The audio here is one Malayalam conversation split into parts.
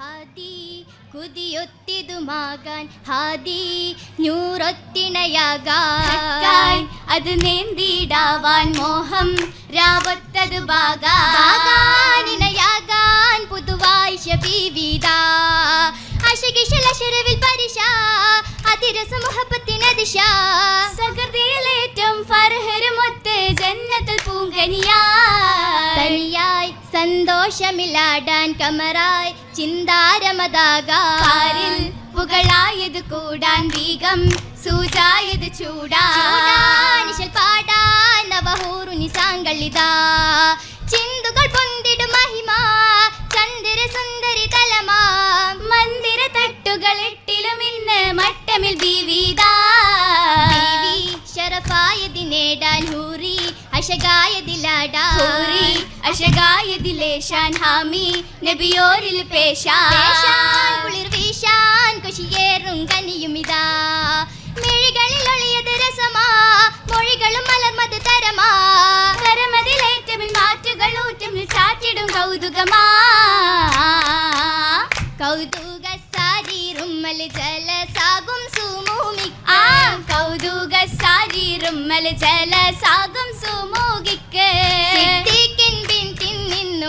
ഹാദി കുതിയൊത്തിതുമാകാൻ ഹാദി നൂറൊത്തിണയാകാൻ. അത് നേന്തിടാവാൻ മോഹം രാവത്തത് ബാഗാനിണയാകാൻ പുതുവായി ശബീവിത അശകിഷലശരവിൽ പരിശ. അതിരസ മുഹബത്തിനദിശ സന്തോഷമില്ലാടാൻ കമറായി ചിന്താരമതാകാരിൽ കാരിൽ പുകളായത് കൂടാൻ വീഗം സൂചായത് ചൂടാ. പാടാൻ നവഹൂറു നിസാങ്കളിതാ ചിന്തുകൾ പൊന്തിടും മഹിമ ചന്ദ്ര സുന്ദരി തലമാ. മന്ദിര തട്ടുകൾ എട്ടിലും ഇന്ന് മട്ടമിൽ ബീവിതാ. ശരഫായതി നേടാൻ ഹൂറി അശകായതിലാടാ. ஆஷகாய திலேஷான் ஹாமி நபியோரில் பேஷான் குளிர் வீஷான் குஷியேறும் கனியுமிதா மிழிகளில் ஒளியது ரசமா மொழிகளும் மலர்மது தரமா தரமதில் ஏற்றமின் மாற்றுகள் ஊற்றமில் சாற்றிடும் கௌதுகமா கௌதுக சாரி ரும்மல் ஜல சாகும் சுமூமி ஆ கௌதுக சாரி ரும்மல் ஜல சாகும் சுமூகிக்கு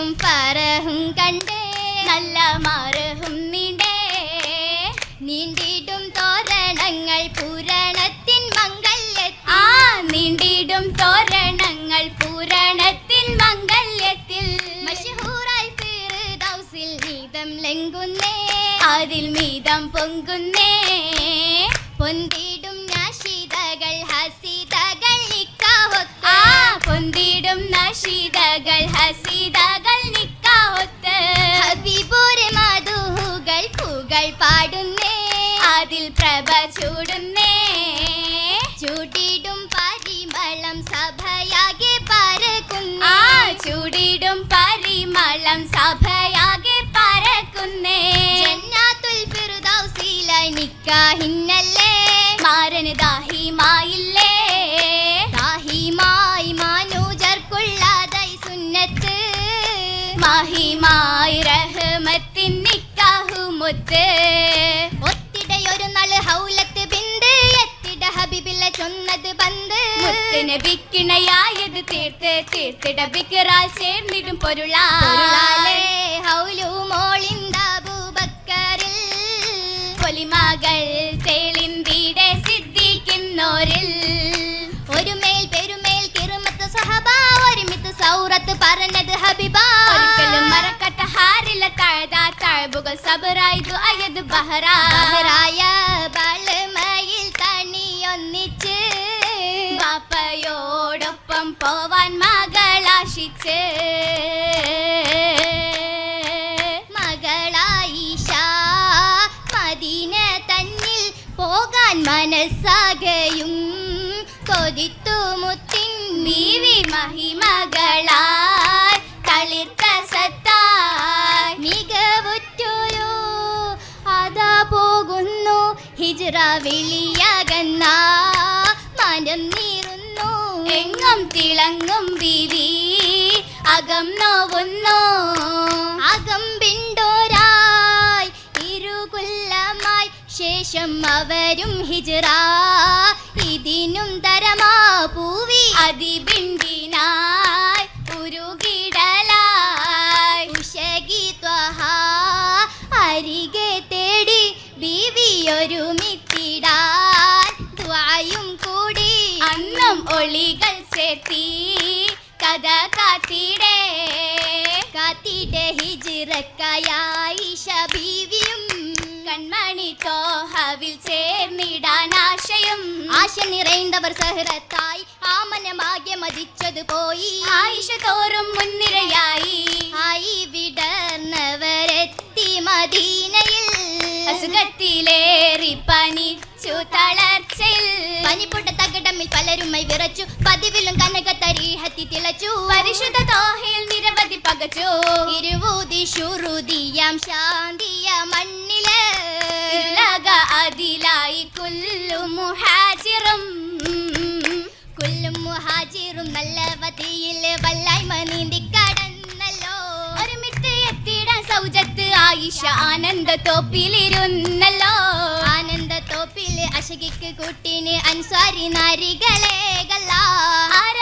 നിന്നും പറും കണ്ടേ. നല്ല മാറും നീണ്ടേ. നീണ്ടിടും തോരണങ്ങൾ പൂരണത്തിൻ മംഗല്യത്തിൽ. ആ നീണ്ടിടും തോരണങ്ങൾ പൂരണത്തിൻ മംഗല്യത്തിൽ. മഷഹൂറായി നീതം ലംഘുന്നേ. അതിൽ മീതം പൊങ്കുന്നേ പൊന്തിടും പൊന്തിടും നശീതകൾ ഹസീതകൾ നിക്കാവത്ത് ഹബീബൂരെ മധുഹുകൾ പൂകൾ പാടുന്നേ. അതിൽ പ്രഭ ചൂടുന്നേ. ചൂടിടും പരിമളം സഭയാകെ പരക്കുന്നേ. ചൂടിടും പരിമളം സഭയാകെ പരക്കുന്നേ. ജന്നാത്തുൽ ഫിർദൗസിലായി നിക്കാഹിന്നല്ലേ. മാരന് ദാഹിമായില്ലേ. മാഹിമായി റഹ്മത്തിൻ നിക്കാഹുമുത്ത്. ഒത്തിടയൊരു നാൾ ഹൗലത്ത് ബിന്ത് എത്തിട ഹബീബില്ല ചൊന്നത് പന്ത്. മുത്തിന് വിക്കിണയായത് തീർത്ത് തീർത്തിട വിക്കറാൽ ചേർന്നിടും പൊരുളാ. ഹൗലു ഹൗലു മോളിന്താബൂബക്കറിൽ പൊലിമകൾ തേളിന്തിടെ സിദ്ധിക്കുന്നോരിൽ. ഒരുമിത്ത് സൗറത്ത് പറഞ്ഞത് ഹബീബ ഒരിക്കലും മറക്കട്ട ഹാരില താഴ്ത താഴ്ബുകൾ സബറായതു അയത് ബഹറാ ബഹറായ ബളമയിൽ തണിയൊന്നിച്ച് ബാപ്പയോടൊപ്പം പോവാൻ മകളാശിച്ച് ബീവി മഹിമകളായി തളിർത്ത സത്തായി മികവുറ്റോരോ അതാ പോകുന്നു. ഹിജ്റ വിളിയകന്ന മനം നീറുന്നു. എങ്ങും തിളങ്ങും ബിവി അകം നോവുന്നു. അകമ്പിണ്ടോരായി ഇരുകുല്ലമായി ശേഷം അവരും ഹിജ്റ ഇതിനും തരമാ പൂവി. അതിബിണ്ടിനായി ഉരുകിടലായി. ഉഷകി ത്വഹ അരികെ തേടി ബീവി ഒരു ദ്വായും കൂടി അന്നം ഒളികൾ ചേത്തി കഥ കാത്തിടേ. കാത്തിടെ ഹിജിറക്കായായിഷ ബീവിയും കൺമണി തോഹവിൽ ആശയും ആശ നിറൈന്തവർ സഹൃത്തായി ആമനമാകെ മതിച്ചത് പോയി. ആയിഷ തോറും മുൻനിരയായി. ആയി വിടർന്നവരെത്തി മദീനയിൽ. അസുഖത്തിലേറി പനിച്ചു തളർച്ചയിൽ. പനിപ്പൊട്ട തകടമിൽ പലരുമായി വിറച്ചു പതിവിലും കനക തരീഹത്തി തിളച്ചു. പരിശുദ്ധ തോഹയിൽ പകച്ചു ഇരുവൂതി ശുറുതിയാം ശാന്തിയ മണ്ണിൽ. ലക അതിലായി കുല്ലു മുഹാജിറും. കുല്ലു മുഹാജിറും നല്ല വതിയിൽ വല്ലായ്മ നീന്തി കടന്നല്ലോ. ഒരുമിച്ച് എത്തിയിടാൻ സൗജത്ത് ആയിഷ ആനന്ദ തോപ്പിലിരുന്നല്ലോ. ആനന്ദ തോപ്പിൽ അശകിക്ക് കുട്ടിന് അൻസാരി നാരികളെ ഗല്ല ബീവിക്ക്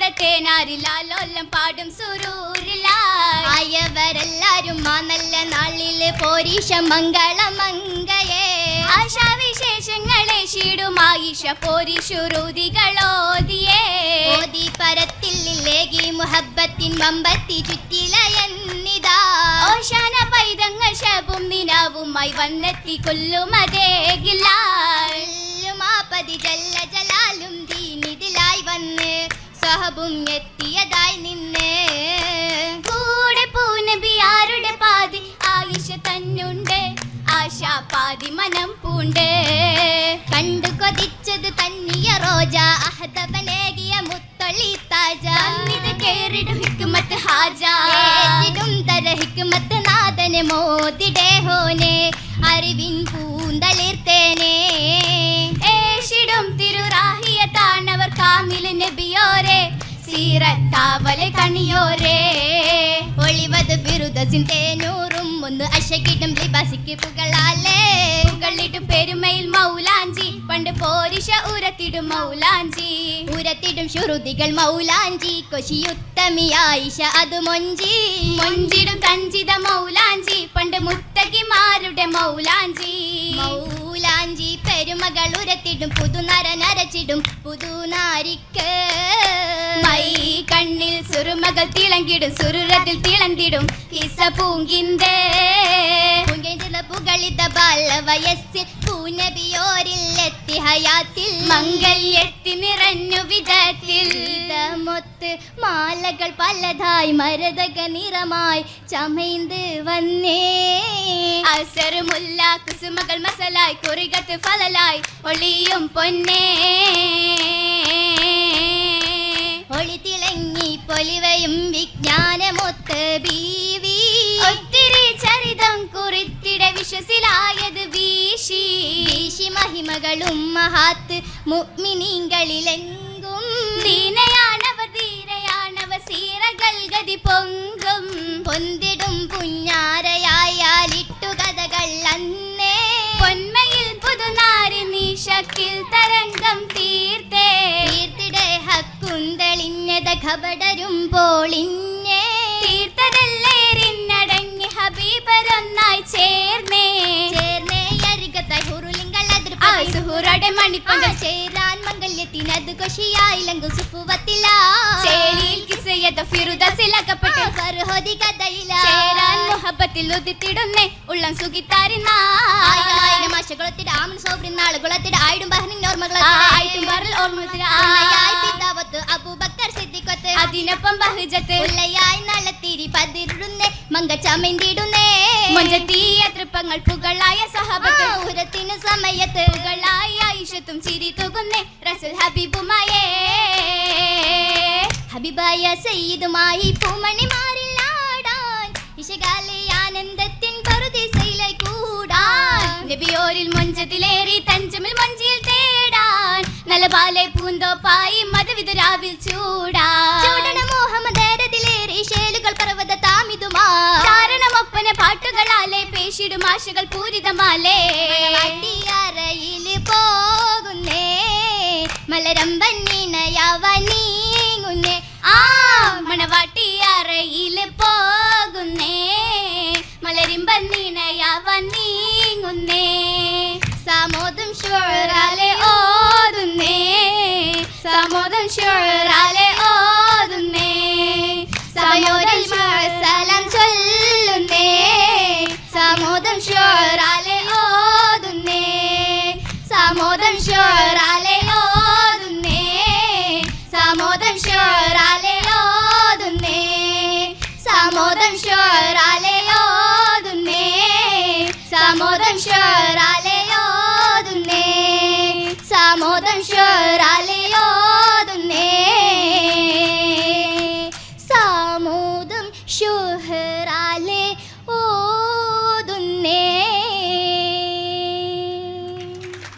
ആനന്ദ തേനാരിലാലോലം പാടും സുരൂരിലായി. ആയവരെല്ലാരും ആ നല്ല നാളിൽ പോരീഷ മംഗയേ. ആശാവിശേഷങ്ങളെ ഷീടും ആയിഷ പോരിശുരുതികളോതിയേ ഓതി പരത്തില്ലേകി മുഹബത്തിൻ മമ്പത്തി ചുറ്റിലയന്നിതാ. ഓശാന പൈതങ്ങൾ ശബും നിനാവുമായി വന്നെത്തി കൊല്ലുമതേകില്ല മാപതി ജല്ല ജലാലും സഹബും എത്തിയതായി നിന്നെ. കൂടെ പൂനബി ആരുടെ പാതി? ആയിഷ തന്നുണ്ട്. ആശാ പാതി മനം പൂണ്ട്. കണ്ടു കൊതിച്ചത് തന്നിയ റോജ. അഹദവനേകിയ മുത്തൊളി താജ. ഇത് കേറിടും ഹിക്മത്ത് ഹാജ. തര ഹിക്മത്ത് നാഥന് മോതിടേ ഹോനെ. അറിവിൻ പൂന്തളിർത്തേനെ. ഏഷിടും തിരുറാഹിയ താണവർ കാമില നബിയോരെ സീറത്താവലെ കണിയോരേ ഒളിവത് ബിരുദ സിന്തേനൂറും ഒന്ന് അശകിടും ലിബാസിക്ക് പുകളാലേ. പുകളിടും പെരുമയിൽ മൗലാഞ്ചി പണ്ട് പോരിഷ ഉരത്തിടും മൗലാഞ്ചി. ഉരത്തിടും ശുരുതികൾ മൗലാഞ്ചി കൊശിയുത്തമി ആയിഷ അത് മൊഞ്ചി. മൊഞ്ചിടും കഞ്ചിത മൗലാഞ്ചി പണ്ട് മുത്തകിമാരുടെ മൗലാഞ്ചി മൗലാഞ്ചി. പെരുമകൾ ഉരത്തിടും പുതുനര നരച്ചിടും പുതുനാരിക്ക്. മൈ കണ്ണിൽ സുറുമകൾ തിളങ്കിടും സുരുരത്തിൽ തിളന്തിടും ഇസ പുകഴ്ന്നില പുകളിത ബാല വയസ്സിൽ പൂനബിയോരിൽ എത്തി ഹയാത്തിൽ മംഗല്യത്തി നിറഞ്ഞു വിധത്തിൽ. മൊത്ത് മാലകൾ പലതായി മരതക നിറമായി ചമൈന്ത് വന്നേ. അസർ മുല്ല കുസുമകൾ മസലായി കുറികത്ത് ഫലലായി ഒളിയും പൊന്നേ. ഒളി തിളങ്ങി പൊലിവയും വിജ്ഞാനമൊത്ത് ബീവി. ചരിതം കുറിത്തിട വിശ്വസിലായത് വീശി. വീശി മഹിമകളും മഹാത്ത് മുഗ്മിനീങ്ങളിലെങ്കും ദീനയാണവർ ധീരയാണവർ സീറകൾ ഗതി പൊങ്കും. പൊന്തിടും പുഞ്ഞാരയായാലിട്ടു കഥകൾ അന്നേ. പൊന്മയിൽ പുതുനാരി നീശക്കിൽ തരംഗം തീർത്തേ. തീർത്തിടെ ഹക്കുന്തളിഞ്ഞത ഖബടരും പോളിഞ്ഞേ. തീർത്തതെല്ലേറിന്നടങ്ങി ഹബീബരൊന്നായി ചേർന്നേ. ചേർന്നേ അരികത്തായി ഹുറുലിങ്കൾ ആ സുഹുറയുടെ മണിപ്പകൽ. ചേരാൻ മംഗല്യത്തിനത് കൊഷിയായി ലങ്കു സുഫുവത്തില. ചേരിയിൽ കിസയത ഫിറുദസിലകപ്പെട്ട് ഫർഹോദി കഥയില. ചേരാൻ മുഹബത്തിൽ ഉദിത്തിടുന്നേ. ഉള്ളം സുഖിത്താരിനാ ആയിരം ആശകളത്തിടെ ആമൻ സോബ്രിൻ നാളുകളത്തിടെ ആയിടും ബഹ്റിൻ ആയിട്ടും പറൽ ഓർമ്മത്തിൽ ആ. പിതാവത്ത് അബൂബക്കർ സിദ്ദിഖത്ത്. അതിനൊപ്പം ബഹുജത്ത് ഉള്ളയായി നളത്തിരി പതിരുന്നേ മങ്കച്ചമന്തിടുന്നേ മൊഞ്ചത്തീയ തൃപ്പങ്ങൾ പുകളായ സഹബത്ത്. ഉരത്തിന് സമയത്ത്. പുകളായ ഐഷത്തും ചിരി തുകുന്നേ. റസുൽ ഹബീബുമായേ. ഹബിബായ സയ്യിദുമായി പൂമണിമാരിലാടാൻ ഇശകാലെ ആനന്ദത്തിൻ പറുദിസയിലായി കൂടാൻ. നബിയോരിൽ മൊഞ്ചത്തിലേറി തഞ്ചമിൽ മൊഞ്ചിയിൽ തേടാൻ. നല്ല പാലെ പൂന്തോപ്പായി മതവിതുരാവിൽ ചൂടാൻ. ചൂടണ മോഹമദേരതിലേറി ശേലുകൾ പർവത താമിതുമാ കാരണമൊപ്പന പാട്ടുകളാലെ പേശിടും ആശകൾ പൂരിതമാലേ. വട്ടിയറയിൽ പോകുന്നേ. മലരമ്പന്നീണയാവനീങ്ങുന്നേ I'm more than sure.